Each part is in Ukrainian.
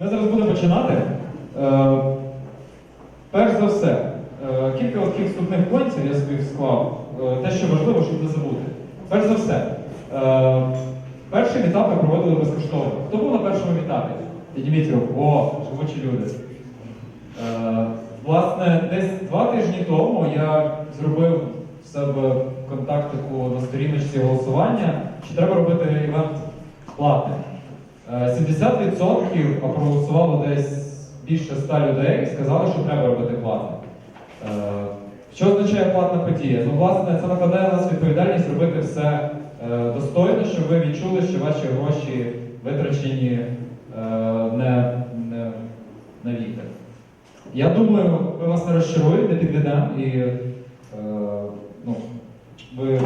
Ми зараз будемо починати. Е, перш за все, е, кілька таких вступних пунктів я собі склав. Е, те, що важливо, щоб не забути. Перш за все, е, перший проводили безкоштовно. Хто був на першому етапі? Підніміть руку. О, живучі люди. Власне, десь два тижні тому я зробив в себе контактику на сторіночці голосування, чи треба робити івент платним. Е, 70% а проголосувало десь більше 100 людей і сказали, що треба робити платне. Е, Що означає платна подія? Ну, власне, це накладає на нас відповідальність робити все е, достойно, щоб ви відчули, що ваші гроші витрачені е, не, не на вітер. Я думаю, ми вас не розчаруємо, не підведемо і е, ну, ви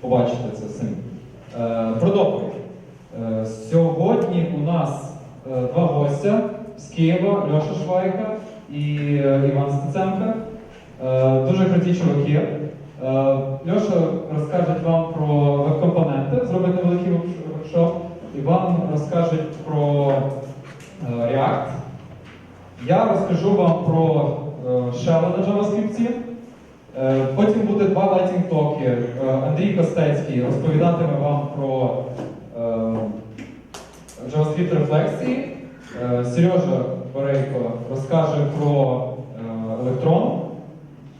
побачите це самі. Е, про доповідь. Е, Сьогодні у нас е, два гостя з Києва, Льоша Швайка і е, Іван Стеценко. Дуже круті чуваки. Льоша розкаже вам про веб-компоненти, зробить невеликий воркшоп. Іван розкаже про React. Я розкажу вам про Shell на JavaScript. Потім буде два лайтінг токи. Андрій Костецький розповідатиме вам про JavaScript рефлексії. Е, Сережа Борейко розкаже про е, електрон.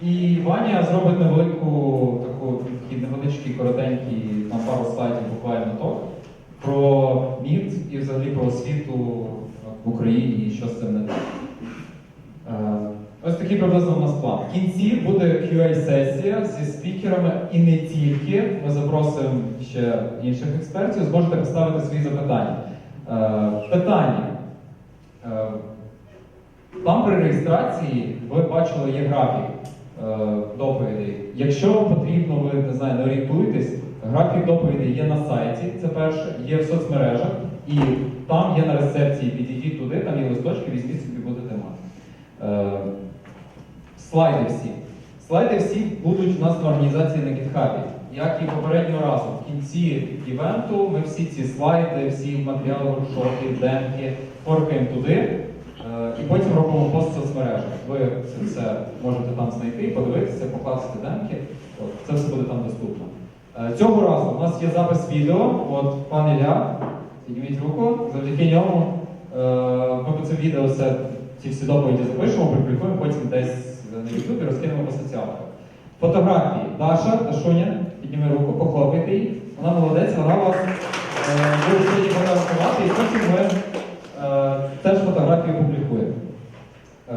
І Ваня зробить невелику таку невеличкий, коротенький на пару слайдів буквально ток про МІД і взагалі про освіту в Україні і що з цим не так. Ось такий приблизно у нас план. В кінці буде QA-сесія зі спікерами і не тільки. Ми запросимо ще інших експертів, зможете поставити свої запитання. Е, Питання. Е, Там при реєстрації ви бачили є графік е, доповідей. Якщо потрібно, ви не знаю, не орієнтуєтесь, графік доповідей є на сайті, це перше, є в соцмережах, і там є на рецепції. Підійдіть туди, там є листочки, візьміть собі. Е, Слайди всі. Слайди всі будуть у нас на організації на GitHub. Як і попереднього разу, в кінці івенту ми всі ці слайди, всі матеріали воркшопів, демки форкаємо туди е, і потім робимо пост в соцмережах. Ви це можете там знайти, подивитися, покласти демки. От, це все буде там доступно. Е, Цього разу у нас є запис відео. От пан Ілля, підніміть руку, завдяки ньому е, ми це відео все, ці всі доповіді запишемо, опублікуємо, потім десь на Ютубі розкинемо по соціалках. Фотографії. Даша, Дашуня, підніми руку, похлопайте її. Вона молодець, вона вас е, буде сьогодні фотографувати, і потім ми е, теж фотографії публікуємо. Е,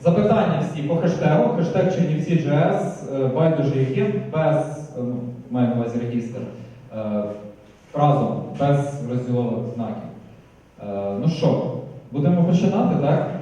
запитання всі по хештегу, хештег Чернівці.js, байдуже яким, без, ну, маю на увазі регістр, разом, без розділових знаків. Ну що, будемо починати, так?